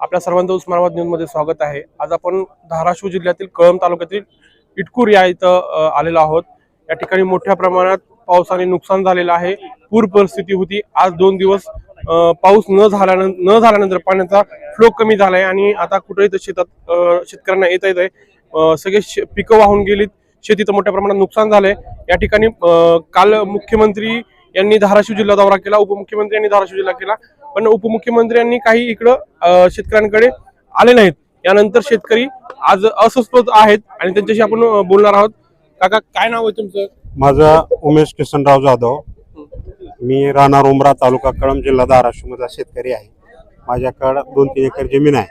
आपल्या सर्वांचं उस्मानाबाद न्यूजमध्ये स्वागत आहे. आज आपण धाराशिव जिल्ह्यातील कळंब तालुक्यातील इटकूर या इथं आलेलो आहोत. या ठिकाणी मोठ्या प्रमाणात पावसाने नुकसान झालेलं आहे. पूर परिस्थिती होती. आज दोन दिवस पाऊस न झाल्यानं न झाल्यानंतर पाण्याचा फ्लो कमी झालाय आणि आता कुठेही तर शेतात शेतकऱ्यांना येता येत आहे सगळे शे- पिकं वाहून गेलीत. शेतीचं मोठ्या प्रमाणात नुकसान झालंय. या ठिकाणी काल मुख्यमंत्री यांनी धाराशिव जिल्हा दौरा केला. उपमुख्यमंत्री यांनी धाराशिव जिल्हा केला. पण उपमुख्यमंत्र्यांनी काही इकडं शेतकऱ्यांकडे आले नाहीत. यानंतर शेतकरी आज अस्वस्थ आहेत आणि त्यांच्याशी आपण बोलणार आहोत. काका काय नाव आहे तुमचं? माझं उमेश किसनराव जाधव. मी राहणार उमरा तालुका कळम जिल्हा धाराशिव मधला शेतकरी आहे. माझ्याकडं दोन तीन एकर जमीन आहे.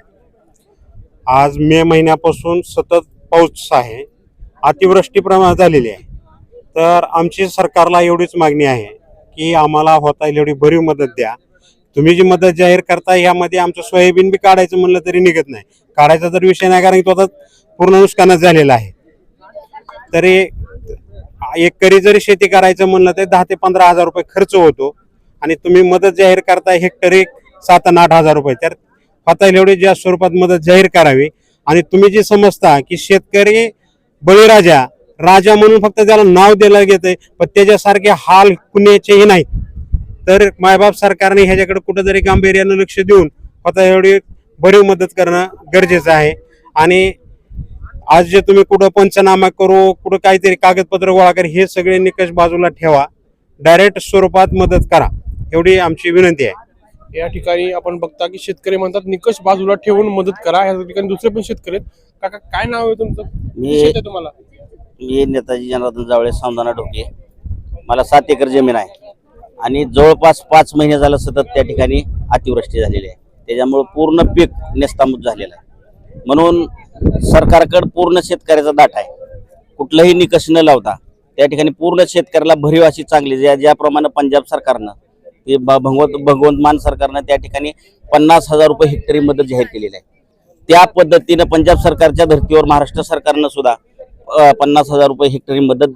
आज मे महिन्यापासून सतत पाऊस आहे. अतिवृष्टी प्रमाणात झालेली आहे. तर आमची सरकारला एवढीच मागणी आहे की आम्हाला होता येईल एवढी भरीव मदत द्या. तुम्ही जी मदत जाहीर करता यामध्ये आमचं सोयाबीन बी काढायचं म्हणलं तरी निघत नाही. काढायचा तर विषय नाही कारण की तो आता पूर्ण नुकसानच झालेला आहे. तरी एकरी जरी शेती करायचं म्हणलं तर दहा ते पंधरा हजार रुपये खर्च होतो. आणि तुम्ही मदत जाहीर करता हेक्टरी सात आणि आठ हजार रुपये. तर होता एवढी ज्या स्वरूपात मदत जाहीर करावी. आणि तुम्ही जे समजता की शेतकरी बळीराजा राजा म्हणून फक्त त्याला नाव दिलं घेतंय पण त्याच्यासारखे हाल कुण्याचेही नाहीत. तर मायबाप सरकारने ह्याच्याकडे कुठंतरी गांभीर्यानं लक्ष देऊन होता एवढी भरीव मदत करणं गरजेचं आहे. आणि आज जे तुम्ही कुठं पंचनामा करू कुठं काहीतरी कागदपत्र गोळा कर हे सगळे निकष बाजूला ठेवा. डायरेक्ट स्वरूपात मदत करा. एवढी आमची विनंती आहे. या ठिकाणी आपण बघता की शेतकरी म्हणतात निकष बाजूला ठेवून मदत करा. या ठिकाणी दुसरे पण शेतकरी काका काय नाव आहे तुमचं? मी शेत आहे तुम्हाला. मी नेताजी जनार्दन जावळे सावधाना ढोके. मला सात एकर जमीन आहे. आणि जवळपास पाच महिने झालं सतत त्या ठिकाणी अतिवृष्टी झालेली आहे. त्याच्यामुळं पूर्ण पीक नेस्तामूत झालेलं आहे. म्हणून सरकारकडं पूर्ण शेतकऱ्याचा दाट आहे. कुठलाही निकष न लावता त्या ठिकाणी पूर्ण शेतकऱ्याला भरीव अशी चांगली ज्या ज्याप्रमाणे पंजाब सरकारनं ते भ- भगवंत भगवंत मान सरकारनं त्या ठिकाणी पन्नास हजार रुपये हेक्टरी मदत जाहीर केलेली आहे. त्या पद्धतीनं पंजाब सरकारच्या धर्तीवर महाराष्ट्र सरकारनं सुद्धा पन्नास हजार रुपये हेक्टरी मदत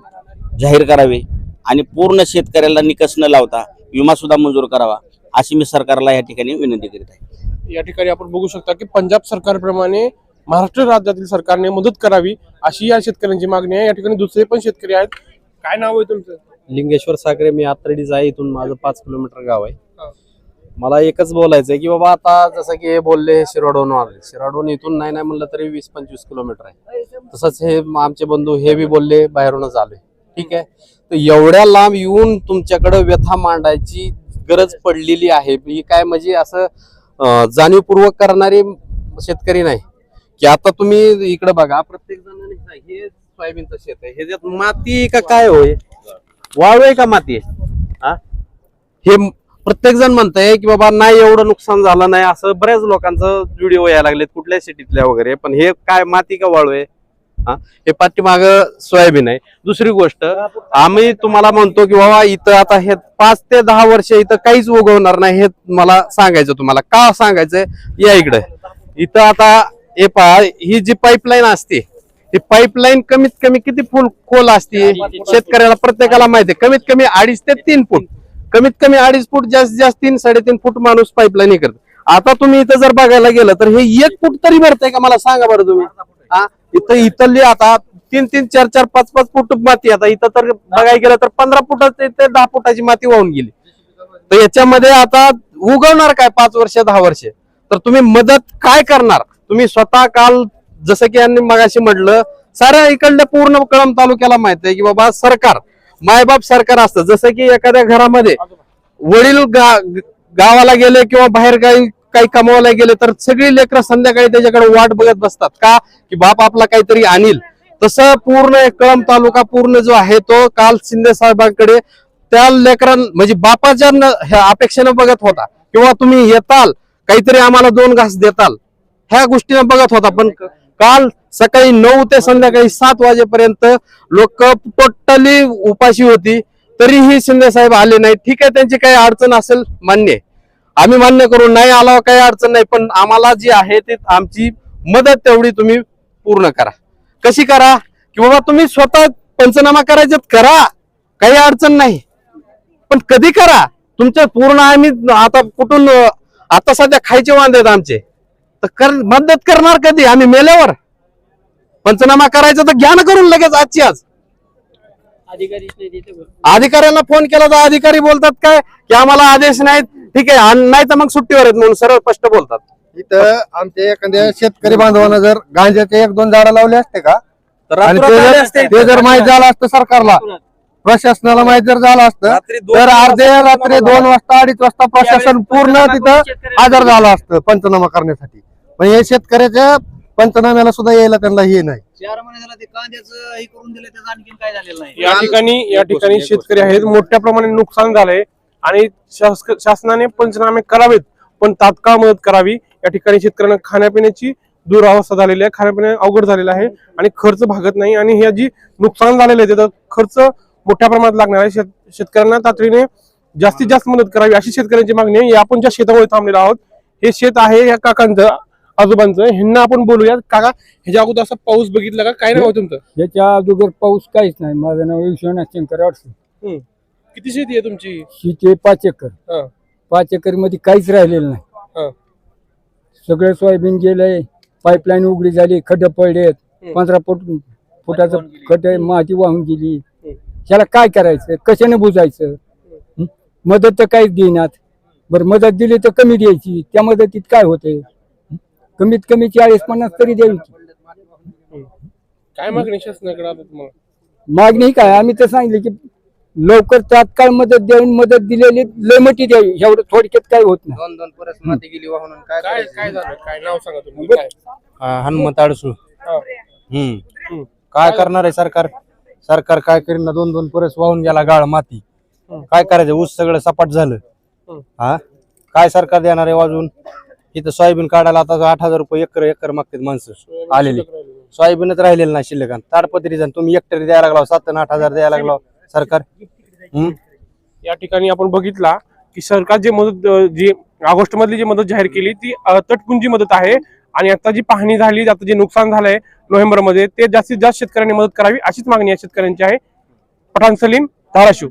जाहीर करावी. आणि पूर्ण शेतकऱ्याला निकष न लावता विमा सुद्धा मंजूर करावा अशी मी सरकारला या ठिकाणी विनंती करीत आहे. या ठिकाणी आपण बघू शकता की पंजाब सरकारप्रमाणे महाराष्ट्र राज्यातील सरकारने मदत करावी अशी या शेतकऱ्यांची मागणी आहे. या ठिकाणी दुसरे पण शेतकरी आहेत. काय नाव आहे तुमचं? लिंगेश्वर साखरे मी आतरडीच आहे इथून माझं पाच किलोमीटर गाव हा. आहे मला एकच बोलायचं आहे की बाबा आता जसं की हे बोलले हे शिराडोन आले शिराडोन इथून नाही नाही म्हणलं तरी वीस पंचवीस किलोमीटर आहे. तसंच हे आमचे बंधू हे बी बोलले बाहेरूनच आले. ठीक आहे? तर एवढ्या लांब येऊन तुमच्याकडे व्यथा मांडायची गरज पडलेली आहे. ही काय म्हणजे असं जाणीवपूर्वक करणारे शेतकरी नाही. की आता तुम्ही इकडे बघा प्रत्येक जणांनी हे सोयाबीनचं शेत आहे. ह्याच्यात माती का काय होय वाळू आहे का माती आहे? हा? हे प्रत्येक जण म्हणतंय की बाबा नाही एवढं नुकसान झालं नाही. असं बऱ्याच लोकांचं व्हिडिओ यायला लागलेत कुठल्या सिटीतल्या वगैरे. पण हे काय माती का वाळू आहे? हा? हे पाठीमाग सोयाबीन आहे. दुसरी गोष्ट आम्ही तुम्हाला म्हणतो की बाबा इथं आता हे पाच ते दहा वर्ष इथं काहीच उगवणार नाही हे मला सांगायचं तुम्हाला. का सांगायचंय? या इकडे. इथं आता हे पहा ही जी पाईपलाईन असते ती पाईपलाईन कमीत कमी किती फुल खोल असते? शेतकऱ्याला प्रत्येकाला माहिती आहे. कमीत कमी अडीच ते तीन फूट. कमीत कमी अडीच फूट जास्तीत जास्त तीन साडेतीन फूट माणूस पाईपलाईन करत. आता तुम्ही इथं जर बघायला गेलं तर हे एक फूट तरी भरतंय का? मला सांगा बरं तुम्ही. हा? इथं इथली आता तीन तीन चार चार पाच पाच फूट माती आता इथं तर बघायला गेलं तर पंधरा फुटाची ते दहा फुटाची माती वाहून गेली. तर याच्यामध्ये आता उगवणार काय पाच वर्ष दहा वर्ष? तर तुम्ही मदत काय करणार? तुम्ही स्वतः काल जसं की यांनी मगाशी म्हटलं साऱ्या इकडल्या पूर्ण कळम तालुक्याला माहीत आहे की बाबा सरकार मायबाप सरकार असतं. जसं की एखाद्या घरामध्ये वडील गा- गावाला गेले किंवा बाहेर गावी काही कमवायला गेले तर सगळी लेकरं संध्याकाळी त्याच्याकडे वाट बघत बसतात. का? की बाप आपला काहीतरी आणील. तसं पूर्ण कळम तालुका पूर्ण जो आहे तो काल शिंदे साहेबांकडे त्या लेकरां म्हणजे बापाच्या ह्या अपेक्षेनं बघत होता. किंवा तुम्ही येताल काहीतरी आम्हाला दोन घास देताल. ह्या गोष्टीनं बघत होता. पण काल सकाळी नऊ ते संध्याकाळी सात वाजेपर्यंत लोक टोटली उपाशी होती. तरीही शिंदे साहेब आले नाही. ठीक आहे त्यांची काही अडचण असेल मान्य आहे. आम्ही मान्य करू नाही आला काही अडचण नाही पण आम्हाला जी आहे ते आमची मदत तेवढी तुम्ही पूर्ण करा. कशी करा? की बाबा तुम्ही स्वतः पंचनामा करायच्यात करा. काही अडचण नाही. पण कधी करा? तुमच्या पूर्ण आम्ही आता कुठून आता सध्या खायचे वांदे आहेत आमचे. तर कर मदत करणार कधी? आम्ही मेल्यावर. पंचनामा करायचं तर घ्या ना करून लगेच आजची आज. अधिकाऱ्यांना फोन केला तर अधिकारी बोलतात काय? की आम्हाला आदेश नाहीत. ठीक आहे आणि नाही तर मग सुट्टीवर आहेत म्हणून सरळ स्पष्ट बोलतात. इथं आमच्या एखाद्या शेतकरी बांधवानं जर गांजाचे एक दोन झाडं लावले असते का तर आणि ते आले जर- असते. ते जर माहीत झालं असतं सरकारला प्रशासनाला माहीत जर झालं असतं रात्री दोन तर वाजता अर्धे रात्री दोन वाजता अडीच वाजता प्रशासन पूर्ण तिथं हजर झालं असतं. पंचनामा करण्यासाठी. पण हे शेतकऱ्याच्या पंचनाम्याला सुद्धा यायला त्यांना हे नाही. चार महिने झाला ते कांद्याचं हे करून दिलं त्याचं आणखीन काय झालेलं नाही? या ठिकाणी या ठिकाणी शेतकरी आहेत मोठ्या प्रमाणात नुकसान झालंय. आणि शासनाने पंचनामे करावेत पण तात्काळ मदत करावी. या ठिकाणी शेतकऱ्यांना खाण्यापिण्याची दुरावस्था झालेली आहे. खाण्यापिण्या अवघड झालेला आहे आणि खर्च भागत नाही आणि हे जी नुकसान झालेलं आहे त्याचा खर्च मोठ्या प्रमाणात लागणार आहे. शेत- शेतकऱ्यांना तातडीने जास्तीत जास्त मदत करावी अशी शेतकऱ्यांची मागणी आहे. आपण ज्या शेतामध्ये थांबलेलो आहोत हे शेत आहे या काकांचं आजोबांचं. ह्यांना आपण बोलूया काका ह्याच्या अगोदर असा पाऊस बघितला का? काय नाव तुमचं? याच्या अगोदर पाऊस काहीच नाही. माझं नाव विश्वनाथ शंकर अडसूळ किती शेती आहे तुमची? शेती पाच एकर. हा. पाच एकरमध्ये काहीच राहिलेलं हा. नाही सगळं सोयाबीन गेलंय पाईपलाईन उघडी झाली खड्डे पडलेत. हम्म. पंधरा फूट फुटाचं खड्ड माती वाहून गेली. हम्म. त्याला काय करायचं? कशाने बुजायचं? हं? मदत तर काहीच देईनात. बरं मदत दिली तर कमी द्यायची. त्या मदतीत काय होते कमीत कमी चाळीस पन्नास तरी द्यायची काय मागणी शासनाकडे आता तुम्हाला? मागणी काय? आम्ही तर सांगितलं की लवकर तात्काळ मदत द्यावी मदत दिलेली लय मोठी द्यावी. एवढं थोडक्यात काय होत नाही. दोन दोन परस माती गेली वाहून काय काय काय झालं? काय नाव सांगा तुम्ही? काय? हनुमंत अडसूळ हा. हम्म. काय करणार आहे सरकार? सरकार काय करीन ना? दोन दोन परस वाहून गेला गाळ माती. काय करायचं? ऊस सगळं सपाट झालं. हम्म. हा? काय सरकार देणार आहे वाजून इथं सोयाबीन काढायला आता आठ हजार रुपये एकर एकर मागतात माणसं आलेली. सोयाबीनच राहिलेलं नाही शिल्लक. आणि ताडपत्री जण तुम्ही एकटरी द्यायला लागला सात आणि आठ हजार द्यायला लागला. सरकार? हम्म? या ठिकाणी आपण बघितला की सरकार जे मदत अं, जी ऑगस्ट मधली जी मदत जाहीर केली ती अं, तटपुंजी मदत आहे. आणि आता जी पाहणी झाली आता जे नुकसान झालंय नोव्हेंबरमध्ये ते जास्तीत जास्त शेतकऱ्यांनी मदत करावी अशीच मागणी या शेतकऱ्यांची आहे. पठाण सलीम धाराशिव.